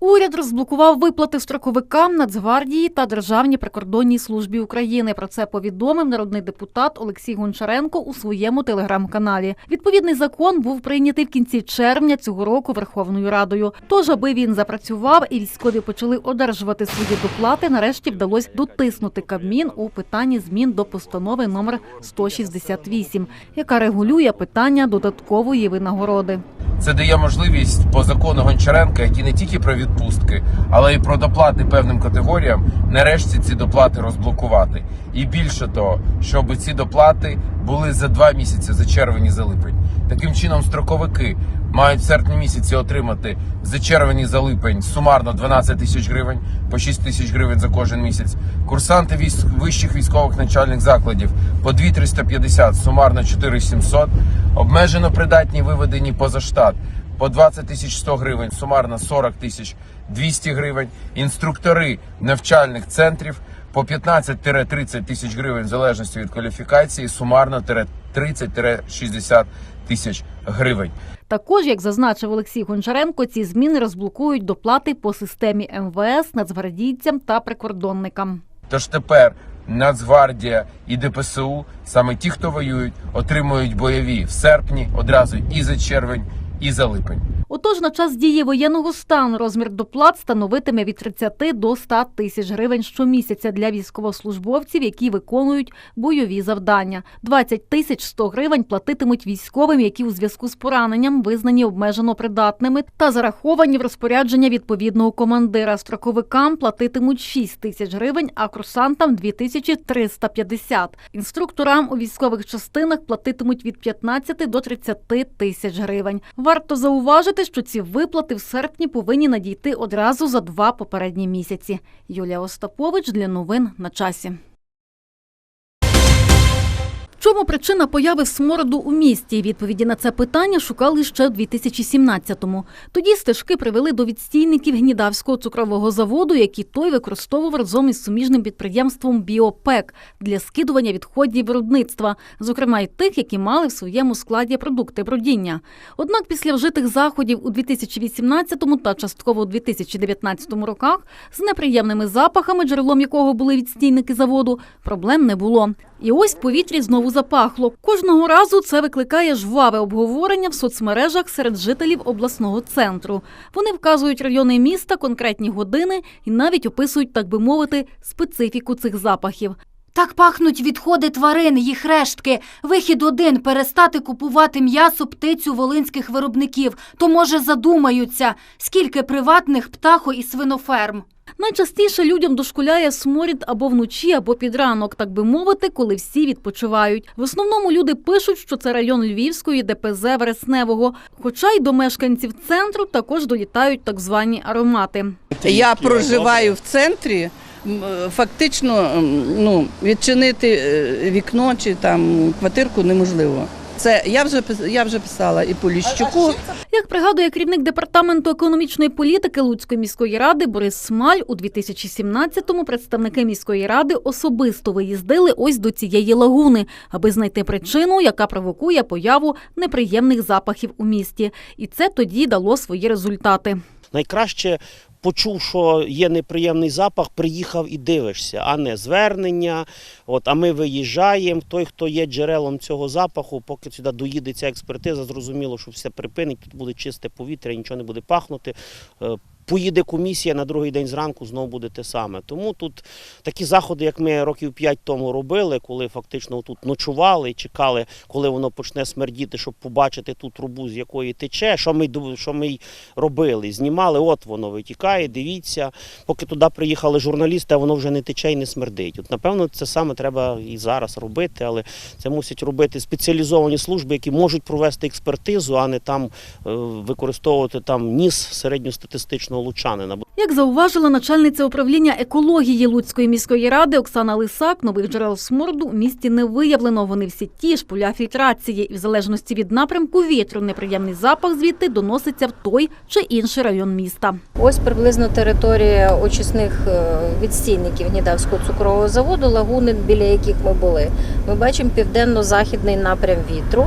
Уряд розблокував виплати строковикам Нацгвардії та Державній прикордонній службі України. Про це повідомив народний депутат Олексій Гончаренко у своєму телеграм-каналі. Відповідний закон був прийнятий в кінці червня цього року Верховною Радою. Тож, аби він запрацював і військові почали одержувати свої доплати, нарешті вдалося дотиснути Кабмін у питанні змін до постанови номер 168, яка регулює питання додаткової винагороди. Це дає можливість по закону Гончаренка, які не тільки про відпустки, але й про доплати певним категоріям, нарешті ці доплати розблокувати. І більше того, щоб ці доплати були за два місяці, за червень і за липень. Таким чином, строковики мають в серпні місяці отримати за червень і за липень сумарно 12 тисяч гривень, по 6 тисяч гривень за кожен місяць. Курсанти військ, вищих військових навчальних закладів по 2,350, сумарно 4,700. Обмежено придатні виведені поза штат по 20 тисяч 100 гривень, сумарно 40 тисяч 200 гривень. Інструктори навчальних центрів по 15-30 тисяч гривень в залежності від кваліфікації, сумарно 30-60 тисяч гривень. Також, як зазначив Олексій Гончаренко, ці зміни розблокують доплати по системі МВС, нацгвардійцям та прикордонникам. Тож тепер Нацгвардія і ДПСУ, саме ті, хто воюють, отримують бойові в серпні одразу і за червень, і за липень. Отож, на час дії воєнного стану розмір доплат становитиме від 30 до 100 тисяч гривень щомісяця для військовослужбовців, які виконують бойові завдання. 20 тисяч 100 гривень платитимуть військовим, які у зв'язку з пораненням визнані обмежено придатними та зараховані в розпорядження відповідного командира. Строковикам платитимуть 6 тисяч гривень, а курсантам 2350. Інструкторам у військових частинах платитимуть від 15 до 30 тисяч гривень. Варто зауважити, що ці виплати в серпні повинні надійти одразу за два попередні місяці. Юлія Остапович для новин на часі. Чому причина появи смороду у місті? Відповіді на це питання шукали ще в 2017-му. Тоді стежки привели до відстійників Гнідавського цукрового заводу, які той використовував разом із суміжним підприємством Біопек для скидування відходів виробництва, зокрема й тих, які мали в своєму складі продукти бродіння. Однак після вжитих заходів у 2018 та частково у 2019 роках з неприємними запахами, джерелом якого були відстійники заводу, проблем не було. І ось в повітрі знову запахло. Кожного разу це викликає жваве обговорення в соцмережах серед жителів обласного центру. Вони вказують райони міста, конкретні години і навіть описують, так би мовити, специфіку цих запахів. Так пахнуть відходи тварин, їх рештки. Вихід один перестати купувати м'ясо птицю волинських виробників. То може задумаються, скільки приватних птахо і свиноферм. Найчастіше людям дошкуляє сморід або вночі, або під ранок, так би мовити, коли всі відпочивають. В основному люди пишуть, що це район Львівської ДПЗ Вересневого. Хоча й до мешканців центру також долітають так звані аромати. Я проживаю в центрі. М, Фактично, ну, відчинити е, вікно чи там квартирку неможливо. Це я вже пис- я вже писала і Поліщуку. Як пригадує керівник департаменту економічної політики Луцької міської ради Борис Смаль, у 2017-му представники міської ради особисто виїздили ось до цієї лагуни, аби знайти причину, яка провокує появу неприємних запахів у місті. І це тоді дало свої результати. Найкраще почув, що є неприємний запах, приїхав і дивишся, а не звернення. От, а ми виїжджаємо. Той, хто є джерелом цього запаху, поки сюди доїде ця експертиза, зрозуміло, що все припинить, тут буде чисте повітря, нічого не буде пахнути. Поїде комісія на другий день зранку, знову буде те саме. Тому тут такі заходи, як ми років 5 тому робили, коли фактично тут ночували чекали, коли воно почне смердіти, щоб побачити ту трубу, з якої тече. Що ми, що ми й робили? Знімали, от воно витікає, дивіться. Поки туди приїхали журналісти, воно вже не тече і не смердить. От, напевно, це саме треба і зараз робити, але це мусять робити спеціалізовані служби, які можуть провести експертизу, а не там е, використовувати там ніс середньостатистичного лучанина. Як зауважила начальниця управління екології Луцької міської ради Оксана Лисак, нових джерел сморду у місті не виявлено. Вони всі ті ж поля фільтрації, і в залежності від напрямку вітру неприємний запах звідти доноситься в той чи інший район міста. Ось приблизно територія очисних е, відстійників Гнідавського цукрового заводу, лагуни, біля яких ми були. Ми бачимо південно-західний напрям вітру.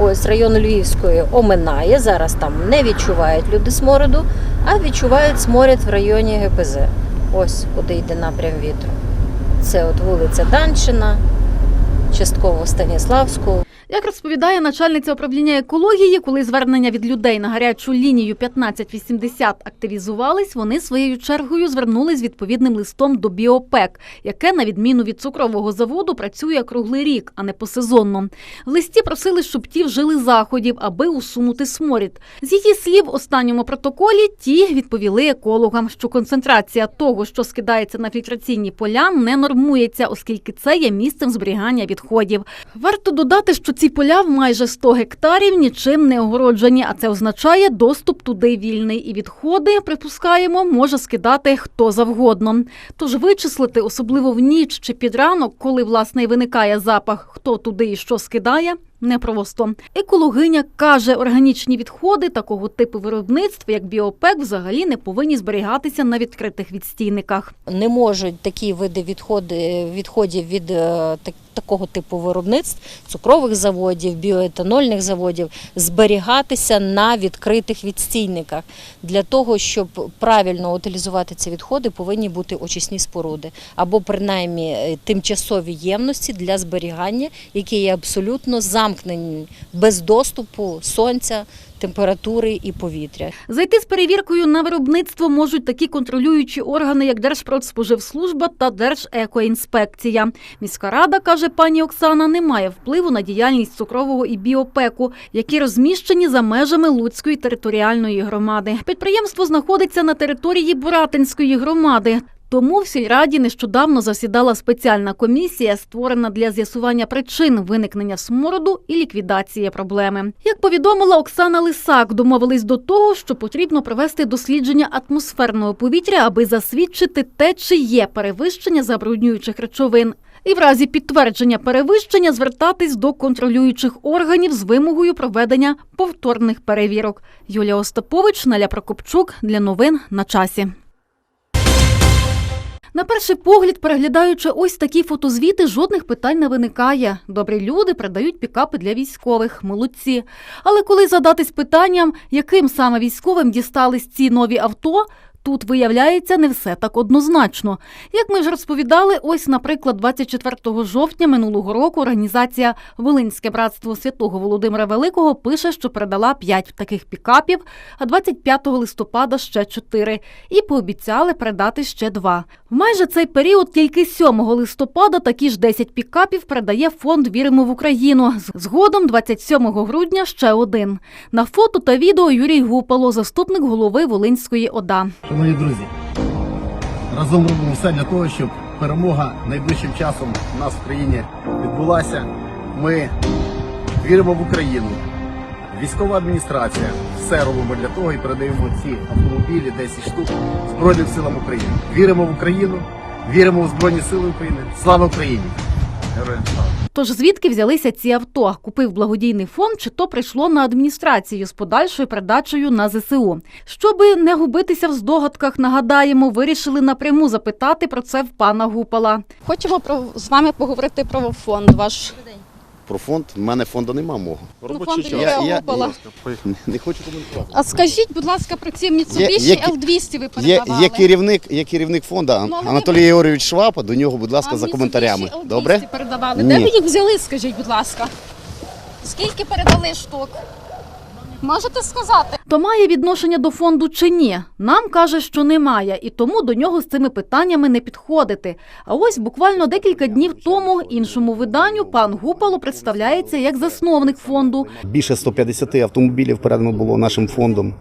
Ось район Львівської оминає. Зараз там не відчувають люди смороду. А відчувають сморід в районі ГПЗ. Ось куди йде напрям вітру. Це от вулиця Данчина, частково Станіславську. Як розповідає начальниця управління екології, коли звернення від людей на гарячу лінію 1580 активізувались, вони своєю чергою звернулись з відповідним листом до Біопек, яке, на відміну від цукрового заводу, працює круглий рік, а не посезонно. В листі просили, щоб ті вжили заходів, аби усунути сморід. З її слів, в останньому протоколі ті відповіли екологам, що концентрація того, що скидається на фільтраційні поля, не нормується, оскільки це є місцем зберігання відходів. Варто додати, що ці поля в майже 100 гектарів нічим не огороджені, а це означає доступ туди вільний. І відходи, припускаємо, може скидати хто завгодно. Тож вичислити, особливо в ніч чи під ранок, коли власне і виникає запах, хто туди і що скидає. Непросто. Екологиня каже, органічні відходи такого типу виробництва, як біопек, взагалі не повинні зберігатися на відкритих відстійниках. Не можуть такі види відходи, відходів від е, такого типу виробництв, цукрових заводів, біоетанольних заводів, зберігатися на відкритих відстійниках. Для того, щоб правильно утилізувати ці відходи, повинні бути очисні споруди або принаймні е, тимчасові ємності для зберігання, які є абсолютно замкнені без доступу сонця, температури і повітря. Зайти з перевіркою на виробництво можуть такі контролюючі органи, як Держпродспоживслужба та Держекоінспекція. Міська рада, каже пані Оксана, не має впливу на діяльність цукрового і біопеку, які розміщені за межами Луцької територіальної громади. Підприємство знаходиться на території Буратинської громади. Тому в сільраді нещодавно засідала спеціальна комісія, створена для з'ясування причин виникнення смороду і ліквідації проблеми. Як повідомила Оксана Лисак, домовились до того, що потрібно провести дослідження атмосферного повітря, аби засвідчити те, чи є перевищення забруднюючих речовин. І в разі підтвердження перевищення звертатись до контролюючих органів з вимогою проведення повторних перевірок. Юлія Остапович, Наля Прокопчук для новин на часі. На перший погляд, переглядаючи ось такі фотозвіти, жодних питань не виникає. Добрі люди продають пікапи для військових, молодці. Але коли задатись питанням, яким саме військовим дістались ці нові авто, тут виявляється не все так однозначно. Як ми вже розповідали, ось, наприклад, 24 жовтня минулого року організація Волинське братство святого Володимира Великого пише, що передала 5 таких пікапів, а 25 листопада ще 4. І пообіцяли передати ще 2. В майже цей період тільки 7 листопада такі ж 10 пікапів передає фонд Віримо в Україну. Згодом 27 грудня ще один. На фото та відео Юрій Гупало, заступник голови Волинської ОДА. Шановні друзі, разом робимо все для того, щоб перемога найближчим часом у нас в країні відбулася. Ми віримо в Україну. Військова адміністрація все робимо для того і передаємо ці автомобілі, 10 штук Збройним силам України. Віримо в Україну, віримо в Збройні Сили України. Слава Україні! Героям слава! Тож звідки взялися ці авто? Купив благодійний фонд, чи то прийшло на адміністрацію з подальшою передачею на ЗСУ. Щоби не губитися в здогадках, нагадаємо, вирішили напряму запитати про це в пана Гупала. Хочемо про з вами поговорити про фонд ваш. Про фонд. У мене фонду нема мого. Ну, фонд Я- Юрія я- Не, не хочу коментувати. А скажіть, будь ласка, про ці Mitsubishi Є- є- L200 ви Є, передавали. є керівник, є керівник фонду Ну, а Анатолій Єгорович Швапа. До нього, будь ласка, А за Mitsubishi коментарями. L200 Добре? передавали. Ні. Де ви їх взяли, скажіть, будь ласка? Скільки передали штук? Можете сказати? То має відношення до фонду чи ні? Нам каже, що немає, і тому до нього з цими питаннями не підходити. А ось буквально декілька днів тому іншому виданню пан Гупало представляється як засновник фонду. Більше 150 автомобілів передано було нашим фондом.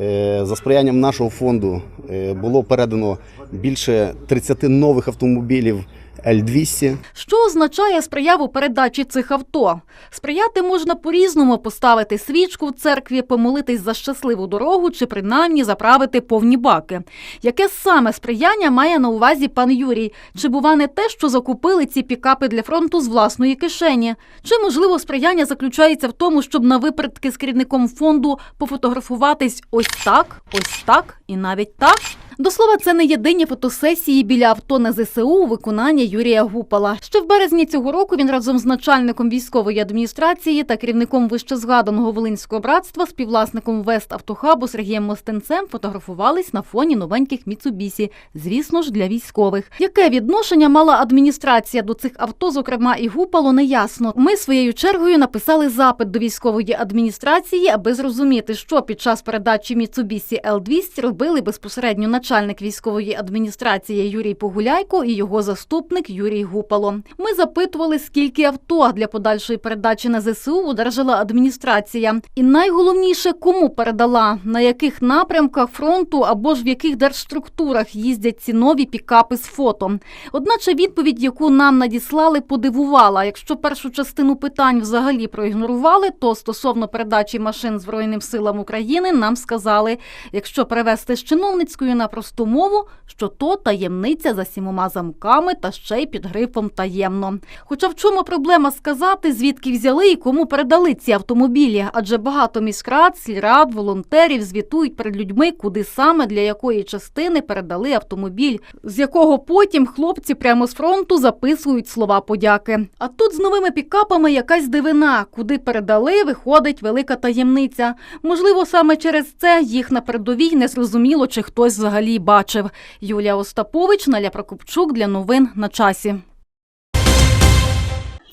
Е, За сприянням нашого фонду е, було передано більше 30 нових автомобілів L200. Що означає сприяву передачі цих авто? Сприяти можна по-різному поставити свічку в церкві, помолитись за щасливу дорогу чи принаймні заправити повні баки. Яке саме сприяння має на увазі пан Юрій? Чи бува не те, що закупили ці пікапи для фронту з власної кишені? Чи можливо сприяння заключається в тому, щоб на випередки з керівником фонду пофотографуватись ось так, ось так і навіть так? До слова, це не єдині фотосесії біля авто на ЗСУ у виконанні Юрія Гупала. Ще в березні цього року він разом з начальником військової адміністрації та керівником вищезгаданого Волинського братства, співвласником Вест Автохабу Сергієм Мостенцем фотографувались на фоні новеньких Міцубісі. Звісно ж, для військових. Яке відношення мала адміністрація до цих авто, зокрема і Гупало, неясно. Ми своєю чергою написали запит до військової адміністрації, аби зрозуміти, що під час передачі Міцубісі Л-200 робили безпосередньо начальник військової адміністрації Юрій Погуляйко і його заступник Юрій Гупало. Ми запитували, скільки авто для подальшої передачі на ЗСУ одержала адміністрація, і найголовніше, кому передала, на яких напрямках фронту або ж в яких держструктурах їздять ці нові пікапи з фото. Одначе відповідь, яку нам надіслали, подивувала. Якщо першу частину питань взагалі проігнорували, то стосовно передачі машин Збройним силам України нам сказали, якщо перевести з чиновницької на просту мову, що то таємниця за сімома замками та ще й під грифом таємно. Хоча в чому проблема сказати, звідки взяли і кому передали ці автомобілі? Адже багато міськрад, сільрад, волонтерів звітують перед людьми, куди саме для якої частини передали автомобіль, з якого потім хлопці прямо з фронту записують слова подяки. А тут з новими пікапами якась дивина, куди передали, виходить велика таємниця. Можливо, саме через це їх на передовій не зрозуміло, чи хтось взагалі бачив. Юлія Остапович, Наля Прокопчук для новин на часі.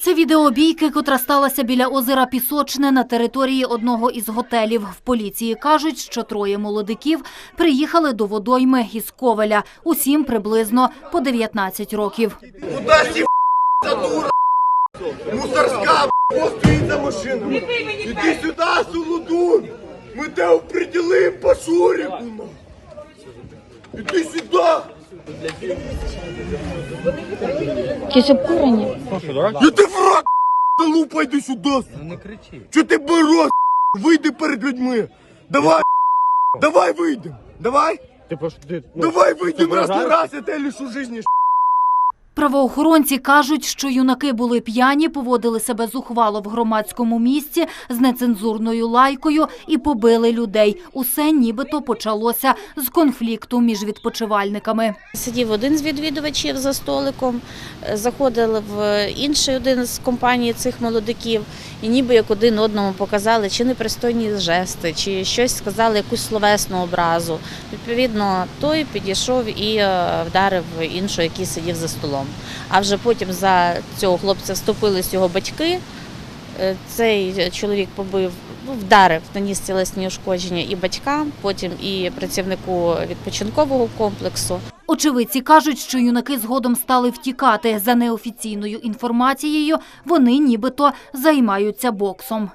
Це відео бійки, котра сталася біля озера Пісочне на території одного із готелів. В поліції кажуть, що троє молодиків приїхали до водойми із Ковеля. Усім приблизно по 19 років. Куда сі***ся, дура? Мусорська, стоїть за машину. Іди сюди, Сулудун. Ми тебе определим по шурику. Іди сюди. Якісь обкурені. Я ти враг, лупа, йди сюди. Не кричи. Чого ти борос? Вийди перед людьми. Давай, давай вийдем. Давай. Давай вийдем раз на раз, я тебе лишу жизни. Правоохоронці кажуть, що юнаки були п'яні, поводили себе зухвало в громадському місці з нецензурною лайкою і побили людей. Усе нібито почалося з конфлікту між відпочивальниками. Сидів один з відвідувачів за столиком, заходили в інший один з компаній цих молодиків, і ніби як один одному показали чи непристойні жести, чи щось сказали, якусь словесну образу. Відповідно, той підійшов і е, вдарив іншого, який сидів за столом. А вже потім за цього хлопця вступились його батьки. Е, Цей чоловік побив, ну, вдарив, наніс тілесні ушкодження і батькам, потім і працівнику відпочинкового комплексу. Очевидці кажуть, що юнаки згодом стали втікати. За неофіційною інформацією, вони нібито займаються боксом.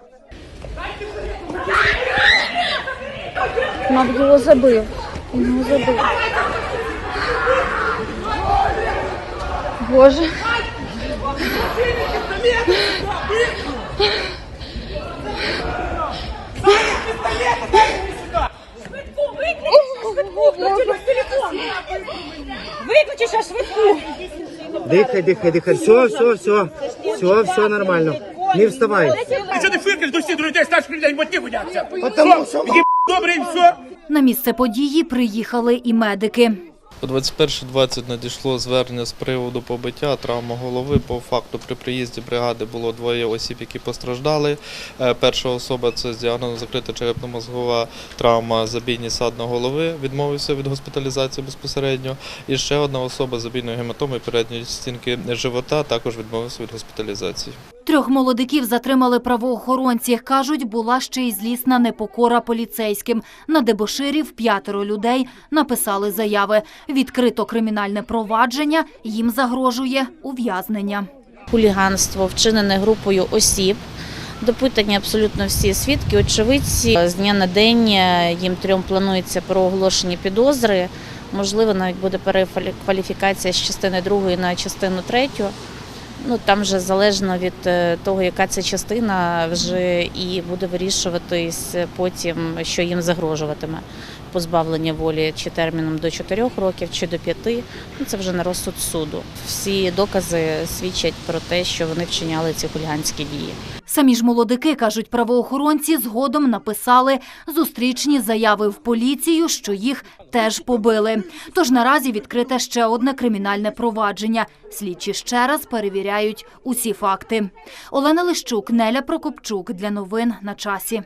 Мабуть, його забив. Його забив. Боже. Виключи ще швидку. Дихай, дихай, дихай. Все, все, все. Все, все нормально. Не вставай. Ти що ти фиркаєш до всіх до людей, старших людей, що Є добре і все. На місце події приїхали і медики. О 21.20 надійшло звернення з приводу побиття, травма голови. По факту при приїзді бригади було двоє осіб, які постраждали. Е, Перша особа це з діагнозом закрита черепно-мозгова травма забійні садна голови, відмовився від госпіталізації безпосередньо. І ще одна особа з забійною гематомою передньої стінки живота також відмовився від госпіталізації. Трьох молодиків затримали правоохоронці. Кажуть, була ще й злісна непокора поліцейським. На дебоширів п'ятеро людей написали заяви. Відкрито кримінальне провадження, їм загрожує ув'язнення. Хуліганство вчинене групою осіб. Допитані абсолютно всі свідки, очевидці. З дня на день е, їм трьом планується проголошені підозри. Можливо, навіть буде перекваліфікація з частини другої на частину третю. Ну там вже залежно від е, того, яка це частина, вже і буде вирішуватись потім, що їм загрожуватиме. Позбавлення волі чи терміном до 4 років, чи до 5. Ну, це вже на розсуд суду. Всі докази свідчать про те, що вони вчиняли ці хуліганські дії. Самі ж молодики, кажуть правоохоронці, згодом написали зустрічні заяви в поліцію, що їх теж побили. Тож наразі відкрите ще одне кримінальне провадження. Слідчі ще раз перевіряють усі факти. Олена Лищук, Неля Прокопчук для новин на часі.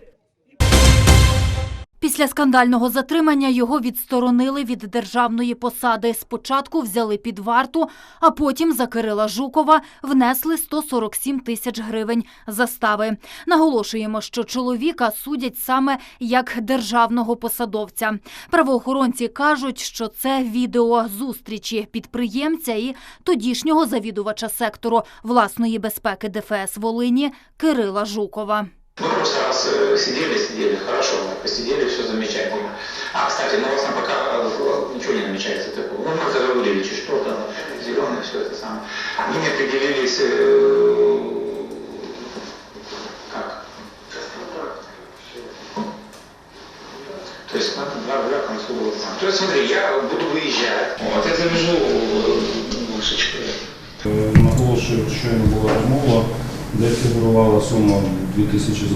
Після скандального затримання його відсторонили від державної посади. Спочатку взяли під варту, а потім за Кирила Жукова внесли 147 тисяч гривень застави. Наголошуємо, що чоловіка судять саме як державного посадовця. Правоохоронці кажуть, що це відео зустрічі підприємця і тодішнього завідувача сектору власної безпеки ДФС Волині Кирила Жукова. Мы в прошлый раз э, сидели, сидели, хорошо, мы Посидели, все замечательно. А, кстати, ну у вас там пока э, ничего не намечается такого. Ну, мы заговорили чуть что-то, зеленое, все это самое. Вы не определились, э, как? То есть надо два рубля к концу было сам. То есть смотри, я буду выезжать. Вот, я завяжу э, вышечку. Наголошую, щойно була розмова, де фігурувала сума 2000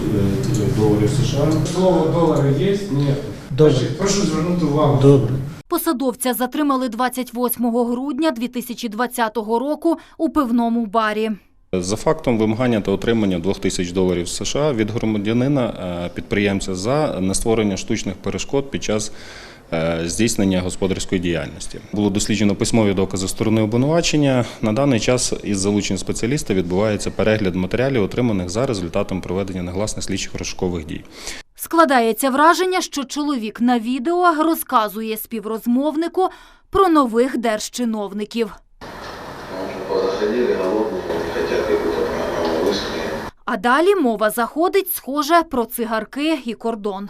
доларів США. Слово долари є? Ні. Добре. Прошу звернути увагу. Добре. Посадовця затримали 28 грудня 2020 року у пивному барі. За фактом вимагання та отримання 2000 доларів США від громадянина е, підприємця за нестворення штучних перешкод під час е, здійснення господарської діяльності. Було досліджено письмові докази сторони обвинувачення. На даний час із залученням спеціаліста відбувається перегляд матеріалів, отриманих за результатом проведення негласних слідчих розшукових дій. Складається враження, що чоловік на відео розказує співрозмовнику про нових держчиновників. Позаходили голодные, хотят какую-то программу высказать. А далі мова заходить, схоже, про цигарки і кордон.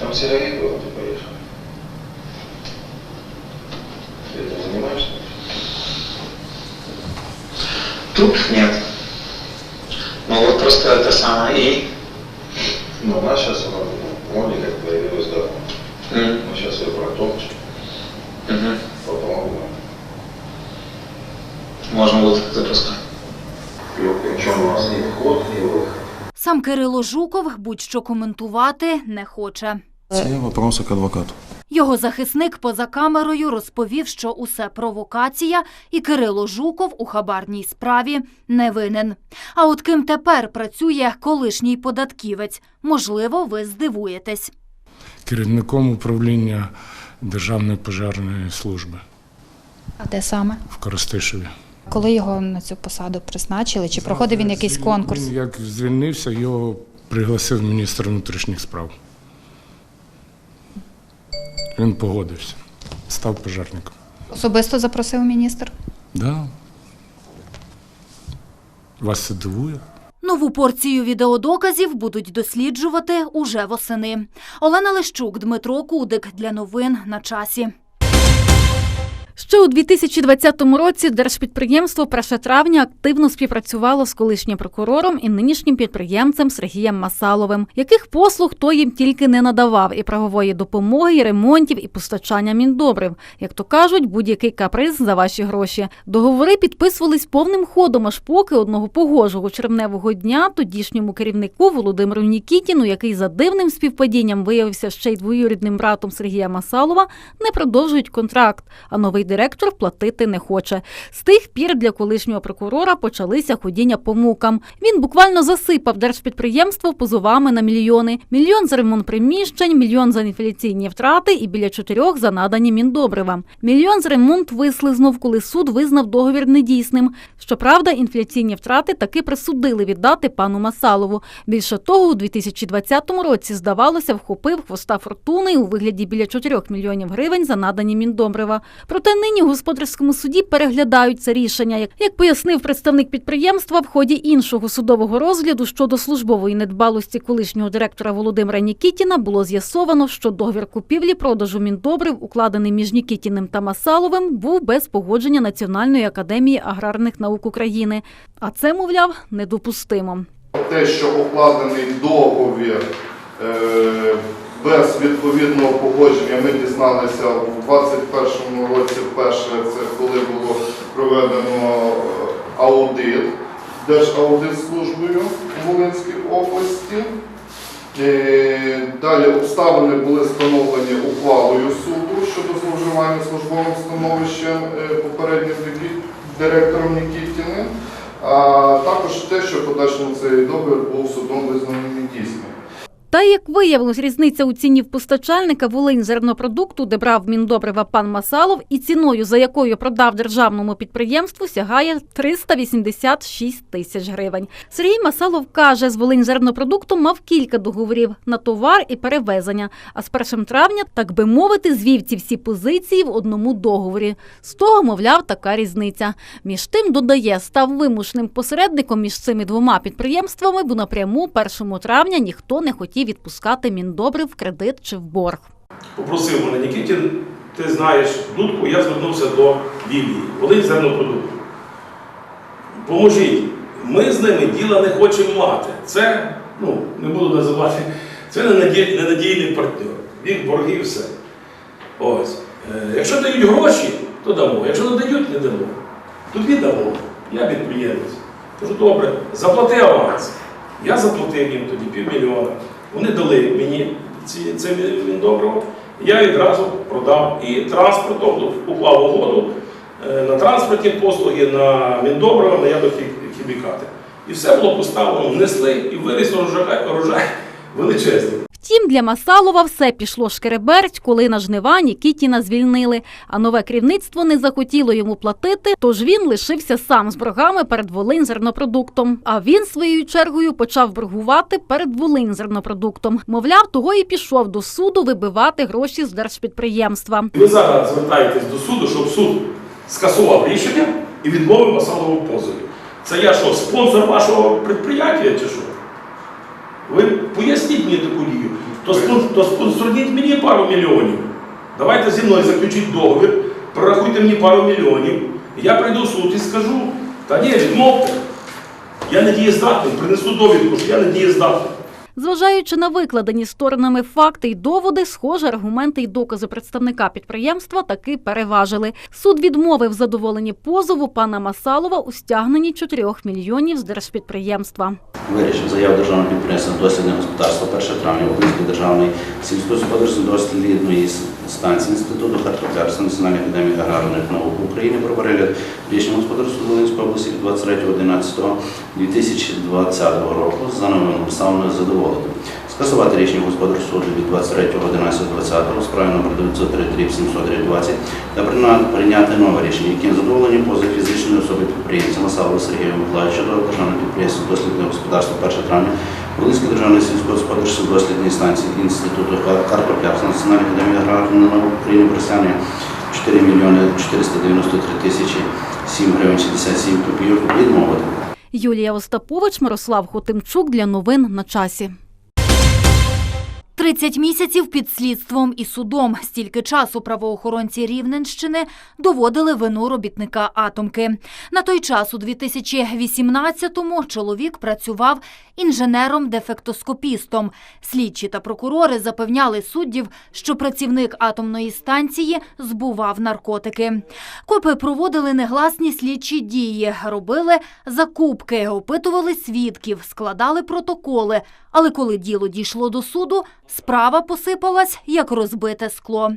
Там сигареты Тут нет. Ну вот просто это самое и... Ну, у нас сейчас оно в моде как появилось, да. Мы сейчас ее протопчем. Попробуем. Можно вот запускать. Причем у нас ни вход, ни выход. Сам Кирило Жуков будь-що коментувати не хоче. Це вопроси к адвокату. Його захисник поза камерою розповів, що усе провокація, і Кирило Жуков у хабарній справі не винен. А от ким тепер працює колишній податківець, можливо, ви здивуєтесь. керівником управління Державної пожежної служби А де саме? в Коростишеві. Коли його на цю посаду призначили? Чи проходив він якийсь конкурс? Він як звільнився, його пригласив міністр внутрішніх справ. Він погодився, став пожежником. Особисто запросив міністр? Да. Вас це дивує? Нову порцію відеодоказів будуть досліджувати уже восени. Олена Лещук, Дмитро Кудик для новин на часі. Ще у 2020 році держпідприємство 1 травня активно співпрацювало з колишнім прокурором і нинішнім підприємцем Сергієм Масаловим, яких послуг той їм тільки не надавав і правової допомоги, і ремонтів, і постачання міндобрив. Як то кажуть, будь-який каприз за ваші гроші. Договори підписувались повним ходом, аж поки одного погожого червневого дня тодішньому керівнику Володимиру Нікітіну, який за дивним співпадінням виявився ще й двоюрідним братом Сергія Масалова, не продовжують контракт, а новий директор платити не хоче. З тих пір для колишнього прокурора почалися ходіння по мукам. Він буквально засипав держпідприємство позовами на мільйони: мільйон за ремонт приміщень, мільйон за інфляційні втрати і біля чотирьох за надані міндобрива. Мільйон за ремонт вислизнув, коли суд визнав договір недійсним. Щоправда, інфляційні втрати таки присудили віддати пану Масалову. Більше того, у 2020 році здавалося, вхопив хвоста фортуни у вигляді біля 4 мільйонів гривень за надані міндобрива. Проте нині в господарському суді переглядають це рішення. Як, пояснив представник підприємства в ході іншого судового розгляду щодо службової недбалості колишнього директора Володимира Нікітіна, було з'ясовано, що договір купівлі-продажу міндобрив, укладений між Нікітіним та Масаловим, був без погодження Національної академії аграрних наук України. А це, мовляв, недопустимо. Те, що укладений договір е, без відповідного погодження. Ми дізналися у 2021 році вперше, це коли було проведено е, аудит Держаудитслужбою у Волинській області. Е, Далі обставини були встановлені ухвалою суду щодо зловживання службовим становищем е, попереднім директором Нікітіним, а також те, що подальшому цей договір був судом визнаний недійсним. Та як виявилось, різниця у ціні в постачальника Волинь зернопродукту, де брав Міндобрива пан Масалов, і ціною, за якою продав державному підприємству, сягає 386 тисяч гривень. Сергій Масалов каже, з Волинь зернопродуктом мав кілька договорів на товар і перевезення. А з 1 травня, так би мовити, звів ці всі позиції в одному договорі. З того, мовляв, така різниця. Між тим, додає, став вимушеним посередником між цими двома підприємствами, бо напряму 1 травня ніхто не хотів відпускати міндобрив в кредит чи в борг. попросив мене Нікітін, ти знаєш дудку, я звернувся до Лілії, Волинь зернопродукт. Поможіть. Ми з ними діла не хочемо мати. Це, ну, не буду називати, це ненадійний партнер. Він борги і все. Ось. Е, якщо дають гроші, то дамо. Якщо не дають, не дамо. Тоді дамо. Я підприємець. Кажу, добре, заплати аванс. Я заплатив їм тоді півмільйона. Вони дали мені ці, це добриво. Я відразу продав і транспорт, тобто уклав угоду е, на транспортні послуги, на міндобриво, на ядохімікати. І все було поставлено, внесли і виріс урожай величезний. Втім, для Масалова все пішло шкереберть, коли на жнива Нікітіна звільнили. А нове керівництво не захотіло йому платити, тож він лишився сам з боргами перед Волинь зернопродуктом. А він своєю чергою почав боргувати перед Волинь зернопродуктом. Мовляв, того і пішов до суду вибивати гроші з держпідприємства. Ви зараз звертаєтесь до суду, щоб суд скасував рішення і відмовив Масалову позові. Це я що, спонсор вашого підприємства чи що? Ви поясніть мені таку дію. То, то спонсорніть мені пару мільйонів. Давайте зі мною заключіть договір, прорахуйте мені пару мільйонів. Я прийду в суд і скажу, та ні, відмовте. Я не дієздатний, принесу довідку, що я не дієздатний. Зважаючи на викладені сторонами факти й доводи, схоже, аргументи й докази представника підприємства таки переважили. Суд відмовив задоволені позову пана Масалова у стягненні 4 мільйонів з держпідприємства. Вирішив заяву державного підприємства дослідне господарство 1 травня Волинської державної сільськогосподарської дослідної станції Інституту картоплярства Національної академії аграрних наук України про перегляд річного господарства Волинської області від 23.11.2020 року за новим обставиною задоволити. Скасувати рішення господарського суду від 23.11.2020 у справі номер 903 720 та прийна- прийняти нове рішення, яким задоволені поза фізичної особи підприємця Масалова Сергія Миколаївича до державного підприємства дослідне господарство 1 травня Волинської державної сільськогосподарської дослідної станції Інституту картоплярства Національної академії аграрних наук України присягнення 4 мільйони 493 тисячі 7 гривень 67 копійок відмовити. Юлія Остапович, Мирослав Хотимчук для новин на часі. 30 місяців під слідством і судом. Стільки часу правоохоронці Рівненщини доводили вину робітника атомки. На той час, у 2018-му, чоловік працював інженером-дефектоскопістом. Слідчі та прокурори запевняли суддів, що працівник атомної станції збував наркотики. Копи проводили негласні слідчі дії, робили закупки, опитували свідків, складали протоколи. Але коли діло дійшло до суду, справа посипалась як розбите скло.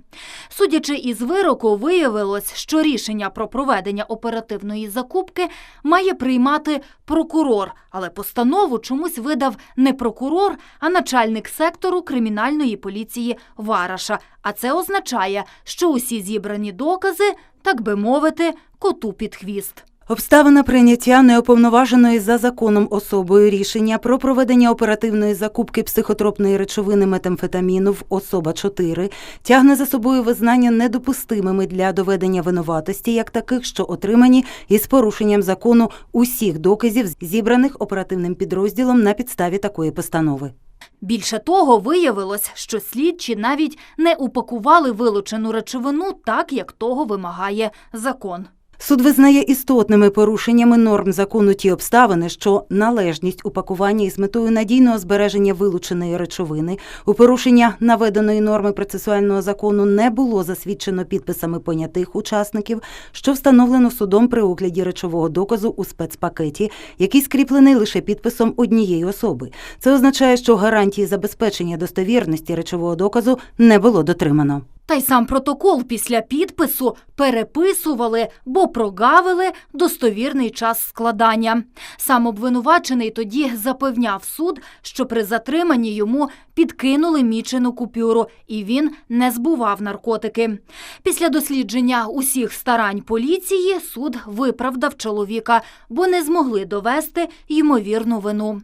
Судячи із вироку, виявилось, що рішення про проведення оперативної закупки має приймати прокурор, але постанову чомусь видав не прокурор, а начальник сектору кримінальної поліції Вараша. А це означає, що усі зібрані докази, так би мовити, коту під хвіст. Обставина прийняття неуповноваженої за законом особою рішення про проведення оперативної закупки психотропної речовини метамфетаміну в особа 4 тягне за собою визнання недопустимими для доведення винуватості як таких, що отримані із порушенням закону усіх доказів, зібраних оперативним підрозділом на підставі такої постанови. Більше того, виявилось, що слідчі навіть не упакували вилучену речовину так, як того вимагає закон. Суд визнає істотними порушеннями норм закону ті обставини, що належність упакування із метою надійного збереження вилученої речовини у порушення наведеної норми процесуального закону не було засвідчено підписами понятих учасників, що встановлено судом при огляді речового доказу у спецпакеті, який скріплений лише підписом однієї особи. Це означає, що гарантії забезпечення достовірності речового доказу не було дотримано. Та й сам протокол після підпису переписували, бо прогавили достовірний час складання. Сам обвинувачений тоді запевняв суд, що при затриманні йому підкинули мічену купюру, і він не збував наркотики. Після дослідження усіх старань поліції суд виправдав чоловіка, бо не змогли довести ймовірну вину.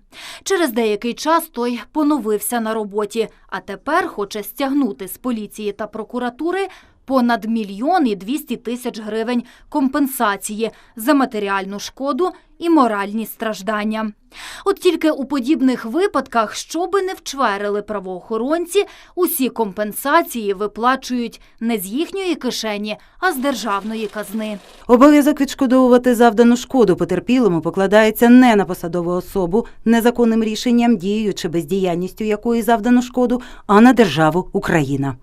Через деякий час той поновився на роботі, а тепер хоче стягнути з поліції та прокуратури понад мільйон і двісті тисяч гривень компенсації за матеріальну шкоду і моральні страждання. От тільки у подібних випадках, щоби не вчверили правоохоронці, усі компенсації виплачують не з їхньої кишені, а з державної казни. Обов'язок відшкодовувати завдану шкоду потерпілому покладається не на посадову особу незаконним рішенням, дією чи бездіяльністю якої завдану шкоду, а на державу Україна.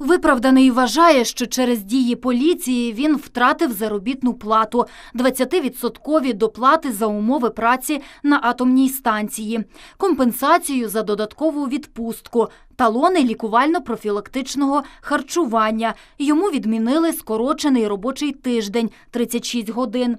Виправданий вважає, що через дії поліції він втратив заробітну плату 20% доплати за умови праці на атомній станції, компенсацію за додаткову відпустку, талони лікувально-профілактичного харчування. Йому відмінили скорочений робочий тиждень 36 годин.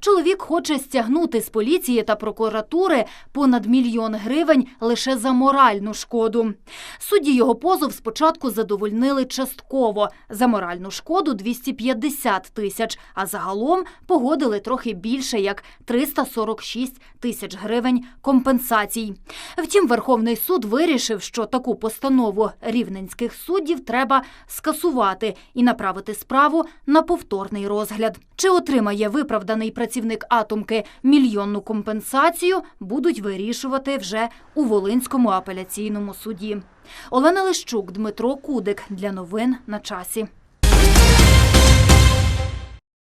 Чоловік хоче стягнути з поліції та прокуратури понад мільйон гривень лише за моральну шкоду. Судді його позов спочатку задовольнили частково за моральну шкоду 250 тисяч, а загалом погодили трохи більше як 346 тисяч гривень компенсацій. Втім, Верховний суд вирішив, що таку постанову рівненських суддів треба скасувати і направити справу на повторний розгляд. Чи отримає виправданий працівник атомки мільйонну компенсацію, будуть вирішувати вже у Волинському апеляційному суді. Олена Лищук, Дмитро Кудик для новин на часі.